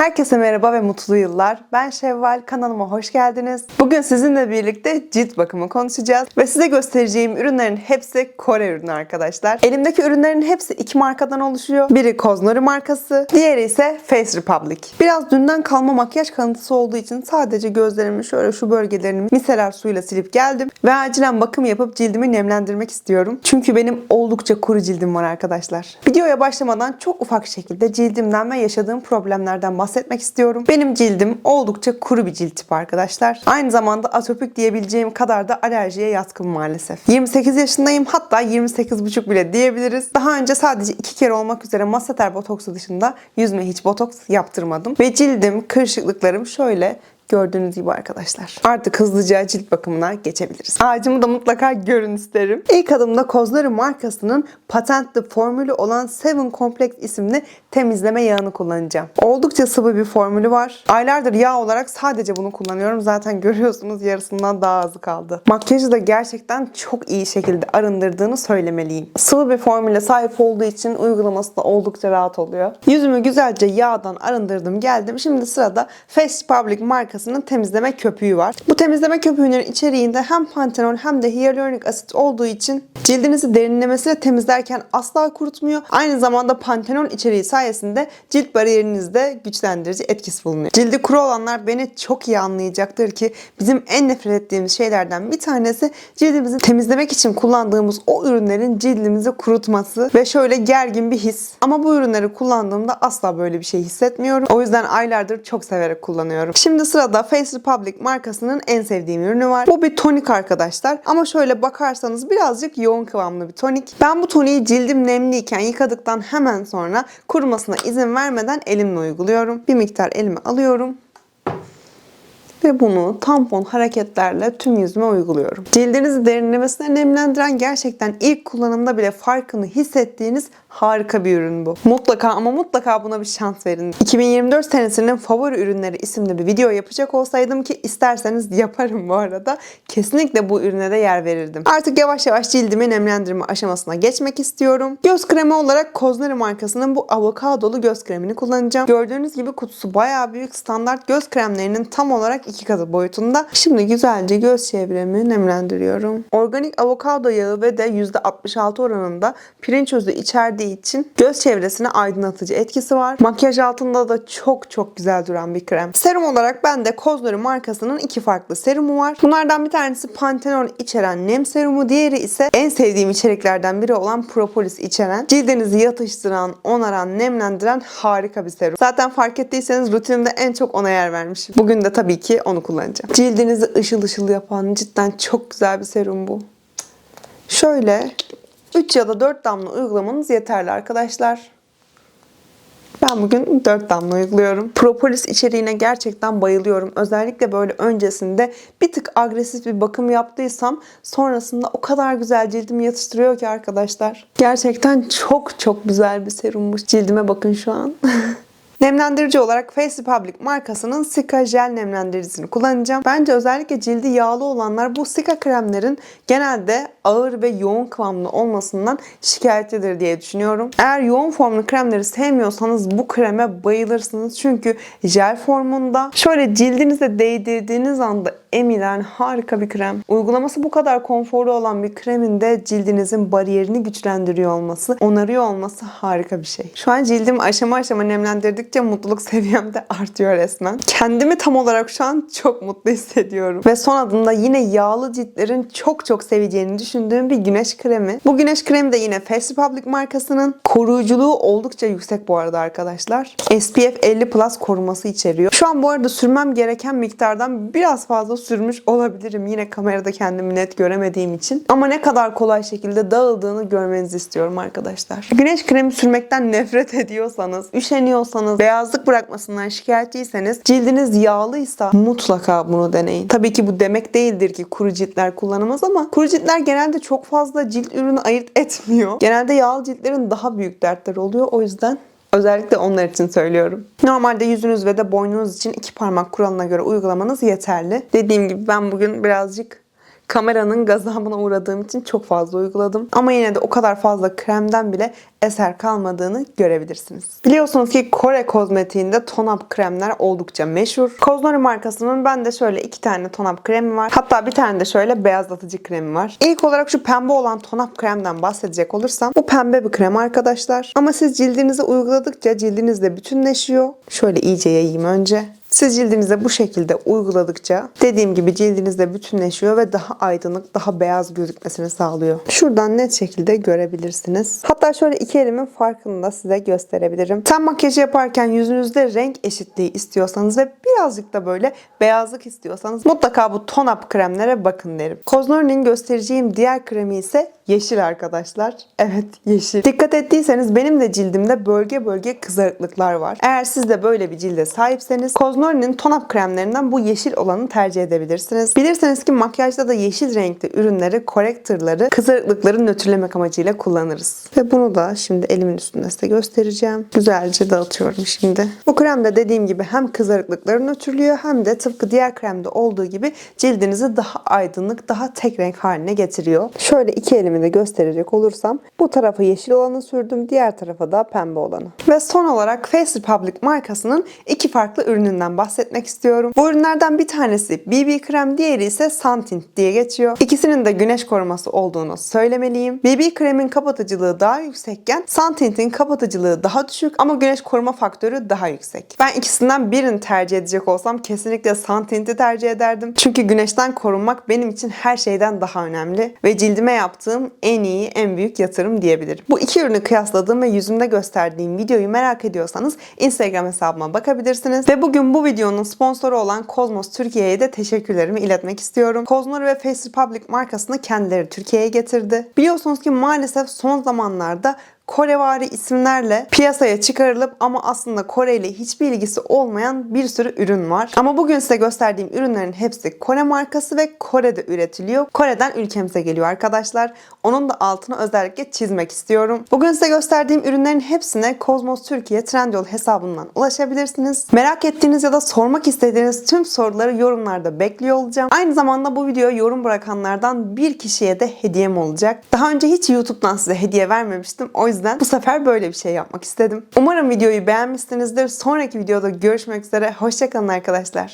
Herkese merhaba ve mutlu yıllar. Ben Şevval, kanalıma hoş geldiniz. Bugün sizinle birlikte cilt bakımı konuşacağız ve size göstereceğim ürünlerin hepsi Kore ürünü arkadaşlar. Elimdeki ürünlerin hepsi iki markadan oluşuyor. Biri Koznori markası, diğeri ise Face Republic. Biraz dünden kalma makyaj kalıntısı olduğu için sadece gözlerimi şöyle şu bölgelerimi miseler suyla silip geldim ve acilen bakım yapıp cildimi nemlendirmek istiyorum. Çünkü benim oldukça kuru cildim var arkadaşlar. Videoya başlamadan çok ufak şekilde cildimden ve yaşadığım problemlerden bahsetmek istiyorum. Benim cildim oldukça kuru bir cilt tipi arkadaşlar. Aynı zamanda atopik diyebileceğim kadar da alerjiye yatkın maalesef. 28 yaşındayım hatta 28,5 bile diyebiliriz. Daha önce sadece iki kere olmak üzere masseter botoksu dışında yüzme hiç botoks yaptırmadım. Ve cildim, kırışıklıklarım şöyle Gördüğünüz gibi arkadaşlar. Artık hızlıca cilt bakımına geçebiliriz. Ağacımı da mutlaka görün isterim. İlk adımda Kozları markasının patentli formülü olan Seven Complex isimli temizleme yağını kullanacağım. Oldukça sıvı bir formülü var. Aylardır yağ olarak sadece bunu kullanıyorum. Zaten görüyorsunuz yarısından daha azı kaldı. Makyajı da gerçekten çok iyi şekilde arındırdığını söylemeliyim. Sıvı bir formüle sahip olduğu için uygulaması da oldukça rahat oluyor. Yüzümü güzelce yağdan arındırdım geldim. Şimdi sırada Face Republic markasının temizleme köpüğü var. Bu temizleme köpüğünün içeriğinde hem pantenol hem de hyaluronik asit olduğu için cildinizi derinlemesine temizlerken asla kurutmuyor. Aynı zamanda pantenol içeriği sayesinde cilt bariyerinizde güçlendirici etkisi bulunuyor. Cildi kuru olanlar beni çok iyi anlayacaktır ki bizim en nefret ettiğimiz şeylerden bir tanesi cildimizi temizlemek için kullandığımız o ürünlerin cildimizi kurutması ve şöyle gergin bir his. Ama bu ürünleri kullandığımda asla böyle bir şey hissetmiyorum. O yüzden aylardır çok severek kullanıyorum. Şimdi sırada Face Republic markasının en sevdiğim ürünü var. Bu bir tonik arkadaşlar. Ama şöyle bakarsanız birazcık yoğun kıvamlı bir tonik. Ben bu toniği cildim nemliyken yıkadıktan hemen sonra kurumasına izin vermeden elimle uyguluyorum. Bir miktar elime alıyorum. Ve bunu tampon hareketlerle tüm yüzüme uyguluyorum. Cildinizi derinlemesine nemlendiren gerçekten ilk kullanımda bile farkını hissettiğiniz harika bir ürün bu. Mutlaka ama mutlaka buna bir şans verin. 2024 senesinin favori ürünleri isimli bir video yapacak olsaydım ki isterseniz yaparım bu arada. Kesinlikle bu ürüne de yer verirdim. Artık yavaş yavaş cildimi nemlendirme aşamasına geçmek istiyorum. Göz kremi olarak Kozleri markasının bu avokadolu göz kremini kullanacağım. Gördüğünüz gibi kutusu bayağı büyük standart göz kremlerinin tam olarak iki katı boyutunda. Şimdi güzelce göz çevremi nemlendiriyorum. Organik avokado yağı ve de %66 oranında pirinç özü içerdiği için göz çevresine aydınlatıcı etkisi var. Makyaj altında da çok çok güzel duran bir krem. Serum olarak bende Kozları markasının iki farklı serumu var. Bunlardan bir tanesi pantenol içeren nem serumu, diğeri ise en sevdiğim içeriklerden biri olan propolis içeren, cildinizi yatıştıran, onaran, nemlendiren harika bir serum. Zaten fark ettiyseniz rutinimde en çok ona yer vermişim. Bugün de tabii ki onu kullanacağım. Cildinizi ışıl ışıl yapan cidden çok güzel bir serum bu. Şöyle 3 ya da 4 damla uygulamanız yeterli arkadaşlar. Ben bugün 4 damla uyguluyorum. Propolis içeriğine gerçekten bayılıyorum. Özellikle böyle öncesinde bir tık agresif bir bakım yaptıysam sonrasında o kadar güzel cildimi yatıştırıyor ki arkadaşlar. Gerçekten çok çok güzel bir serummuş. Cildime bakın şu an. Nemlendirici olarak Face Republic markasının Sika Jel nemlendiricisini kullanacağım. Bence özellikle cildi yağlı olanlar bu Sika kremlerin genelde ağır ve yoğun kıvamlı olmasından şikayetlidir diye düşünüyorum. Eğer yoğun formlu kremleri sevmiyorsanız bu kreme bayılırsınız. Çünkü jel formunda şöyle cildinize değdirdiğiniz anda emilen harika bir krem. Uygulaması bu kadar konforlu olan bir kremin de cildinizin bariyerini güçlendiriyor olması, onarıyor olması harika bir şey. Şu an cildimi aşama aşama nemlendirdikçe mutluluk seviyem de artıyor resmen. Kendimi tam olarak şu an çok mutlu hissediyorum. Ve son adımda yine yağlı ciltlerin çok çok seveceğini düşündüğüm bir güneş kremi. Bu güneş kremi de yine Face Republic markasının. Koruyuculuğu oldukça yüksek bu arada arkadaşlar. SPF 50 Plus koruması içeriyor. Şu an bu arada sürmem gereken miktardan biraz fazla sürmüş olabilirim. Yine kamerada kendimi net göremediğim için. Ama ne kadar kolay şekilde dağıldığını görmenizi istiyorum arkadaşlar. Güneş kremi sürmekten nefret ediyorsanız, üşeniyorsanız, beyazlık bırakmasından şikayetçiyseniz, cildiniz yağlıysa mutlaka bunu deneyin. Tabii ki bu demek değildir ki kuru ciltler kullanamaz ama kuru ciltler genelde çok fazla cilt ürünü ayırt etmiyor. Genelde yağlı ciltlerin daha büyük dertleri oluyor. O yüzden Özellikle onlar için söylüyorum. Normalde yüzünüz ve de boynunuz için iki parmak kuralına göre uygulamanız yeterli. Dediğim gibi ben bugün birazcık Kameranın gazabına uğradığım için çok fazla uyguladım. Ama yine de o kadar fazla kremden bile eser kalmadığını görebilirsiniz. Biliyorsunuz ki Kore kozmetiğinde tonap kremler oldukça meşhur. Kozmori markasının bende şöyle iki tane tonap kremi var. Hatta bir tane de şöyle beyazlatıcı kremi var. İlk olarak şu pembe olan tonap kremden bahsedecek olursam bu pembe bir krem arkadaşlar. Ama siz cildinize uyguladıkça cildinizde bütünleşiyor. Şöyle iyice yayayım önce. Siz cildinize bu şekilde uyguladıkça dediğim gibi cildinizde bütünleşiyor ve daha aydınlık, daha beyaz gözükmesini sağlıyor. Şuradan net şekilde görebilirsiniz. Hatta şöyle iki elimin farkını da size gösterebilirim. Ten makyajı yaparken yüzünüzde renk eşitliği istiyorsanız ve birazcık da böyle beyazlık istiyorsanız mutlaka bu tone up kremlere bakın derim. Cosmor'un göstereceğim diğer kremi ise yeşil arkadaşlar. Evet yeşil. Dikkat ettiyseniz benim de cildimde bölge bölge kızarıklıklar var. Eğer siz de böyle bir cilde sahipseniz Cosmor'un tone up kremlerinden bu yeşil olanı tercih edebilirsiniz. Bilirsiniz ki makyajda da yeşil renkli ürünleri, corrector'ları kızarıklıkları nötrlemek amacıyla kullanırız. Ve bunu da şimdi elimin üstünde size göstereceğim. Güzelce dağıtıyorum şimdi. Bu krem de dediğim gibi hem kızarıklıkları nötrlüyor hem de tıpkı diğer kremde olduğu gibi cildinizi daha aydınlık, daha tek renk haline getiriyor. Şöyle iki elimi de gösterecek olursam bu tarafa yeşil olanı sürdüm, diğer tarafa da pembe olanı. Ve son olarak Face Republic markasının iki farklı ürününden bahsetmek istiyorum. Bu ürünlerden bir tanesi BB krem, diğeri ise Suntint diye geçiyor. İkisinin de güneş koruması olduğunu söylemeliyim. BB kremin kapatıcılığı daha yüksekken Suntint'in kapatıcılığı daha düşük ama güneş koruma faktörü daha yüksek. Ben ikisinden birini tercih edecek olsam kesinlikle Suntint'i tercih ederdim. Çünkü güneşten korunmak benim için her şeyden daha önemli ve cildime yaptığım en iyi, en büyük yatırım diyebilirim. Bu iki ürünü kıyasladığım ve yüzümde gösterdiğim videoyu merak ediyorsanız Instagram hesabıma bakabilirsiniz. Ve bugün bu videonun sponsoru olan Cosmos Türkiye'ye de teşekkürlerimi iletmek istiyorum. Cosmos ve Face Republic markasını kendileri Türkiye'ye getirdi. Biliyorsunuz ki maalesef son zamanlarda Korevari isimlerle piyasaya çıkarılıp ama aslında Kore ile hiçbir ilgisi olmayan bir sürü ürün var. Ama bugün size gösterdiğim ürünlerin hepsi Kore markası ve Kore'de üretiliyor. Kore'den ülkemize geliyor arkadaşlar. Onun da altını özellikle çizmek istiyorum. Bugün size gösterdiğim ürünlerin hepsine Cosmos Türkiye Trendyol hesabından ulaşabilirsiniz. Merak ettiğiniz ya da sormak istediğiniz tüm soruları yorumlarda bekliyor olacağım. Aynı zamanda bu videoya yorum bırakanlardan bir kişiye de hediyem olacak. Daha önce hiç YouTube'dan size hediye vermemiştim. O yüzden bu sefer böyle bir şey yapmak istedim. Umarım videoyu beğenmişsinizdir. Sonraki videoda görüşmek üzere. Hoşçakalın arkadaşlar.